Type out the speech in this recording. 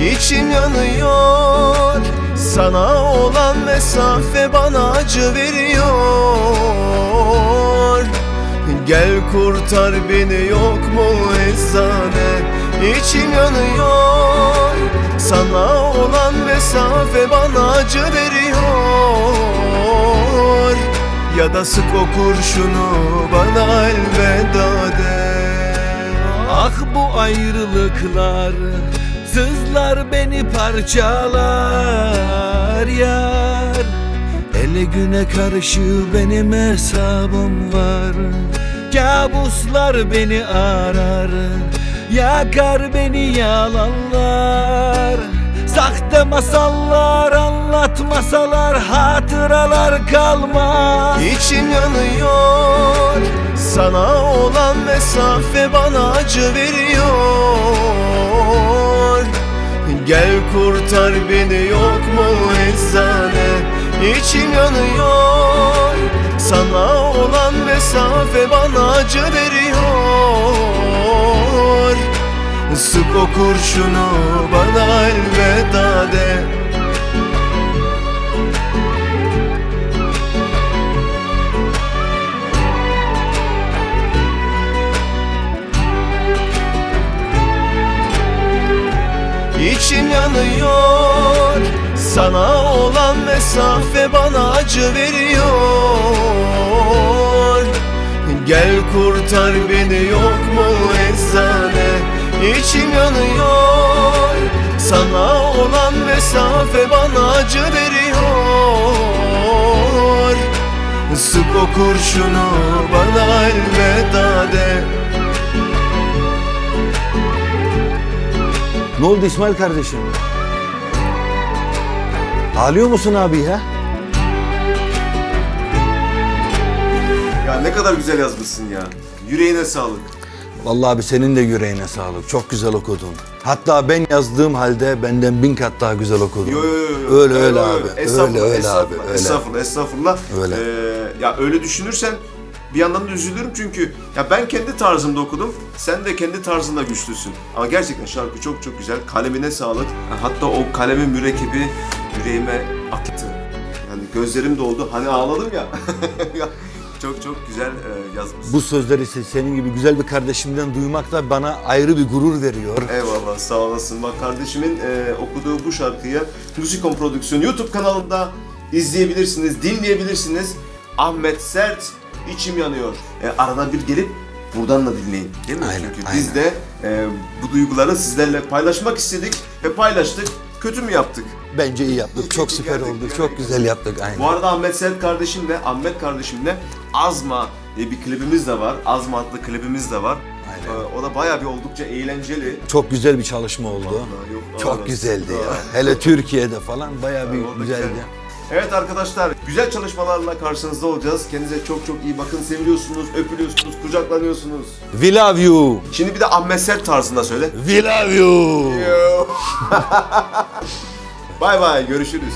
İçim yanıyor. Sana olan mesafe bana acı veriyor. Gel kurtar beni yok mu eczane? İçim yanıyor. Sana olan mesafe bana acı veriyor. Ya da sık o kurşunu bana elveda de. Ah bu ayrılıklar Sızlar beni parçalar yar. Ele güne karşı benim hesabım var. Kabuslar beni arar Yakar beni yalanlar. Sahte masallar anlatmasalar Hatıralar kalmaz. İçim yanıyor Sana olan mesafe bana acı veriyor Gel kurtar beni yok mu eczane? İçim yanıyor. Sana olan mesafe bana acı veriyor. Sık o kurşunu bana İçim yanıyor. Sana olan mesafe bana acı veriyor. Gel kurtar beni yok mu eczane? İçim yanıyor. Sana olan mesafe bana acı veriyor. Sık o kurşunu bana elveda de Ne oldu İsmail kardeşim? Ağlıyor musun abi ya? Ya ne kadar güzel yazmışsın ya. Yüreğine sağlık. Vallahi abi senin de yüreğine sağlık. Çok güzel okudun. Hatta ben yazdığım halde benden bin kat daha güzel okudun. Yo yo yo. Öyle öyle yo. abi. Estağfurullah, Öyle öyle abi. Öyle. Estağfurullah, estağfurullah. Öyle. Ee, ya öyle düşünürsen bir yandan da üzülürüm çünkü ya ben kendi tarzımda okudum. Sen de kendi tarzında güçlüsün. Ama gerçekten şarkı çok çok güzel. Kalemine sağlık. Hatta o kalemin mürekkebi yüreğime aktı. Yani gözlerim doldu. Hani ağladım ya. Çok çok güzel e, yazmışsın. Bu sözleri se- senin gibi güzel bir kardeşimden duymak da bana ayrı bir gurur veriyor. Eyvallah sağ olasın. Bak kardeşimin e, okuduğu bu şarkıyı Müzikon Prodüksiyon YouTube kanalında izleyebilirsiniz, dinleyebilirsiniz. Ahmet Sert içim yanıyor. E, arada bir gelip buradan da dinleyin. Değil mi? Aynen, Çünkü aynen. biz de e, bu duyguları sizlerle paylaşmak istedik ve paylaştık. Kötü mü yaptık? Bence iyi yaptık. Çok süper Gerçekten, oldu. Çok gerçekten. güzel yaptık. Aynen. Bu arada Ahmet Sert kardeşimle, Ahmet kardeşimle Azma diye bir klibimiz de var. Azma adlı klibimiz de var. Aynen. E, o da bayağı bir oldukça eğlenceli. Çok güzel bir çalışma oldu. Vallahi yok, Çok güzeldi ya. Hele Türkiye'de falan bayağı bir güzeldi. güzel. Evet arkadaşlar, güzel çalışmalarla karşınızda olacağız. Kendinize çok çok iyi bakın. Seviliyorsunuz, öpülüyorsunuz, kucaklanıyorsunuz. We love you. Şimdi bir de Ahmet Sert tarzında söyle. We love you. Bay bay, görüşürüz.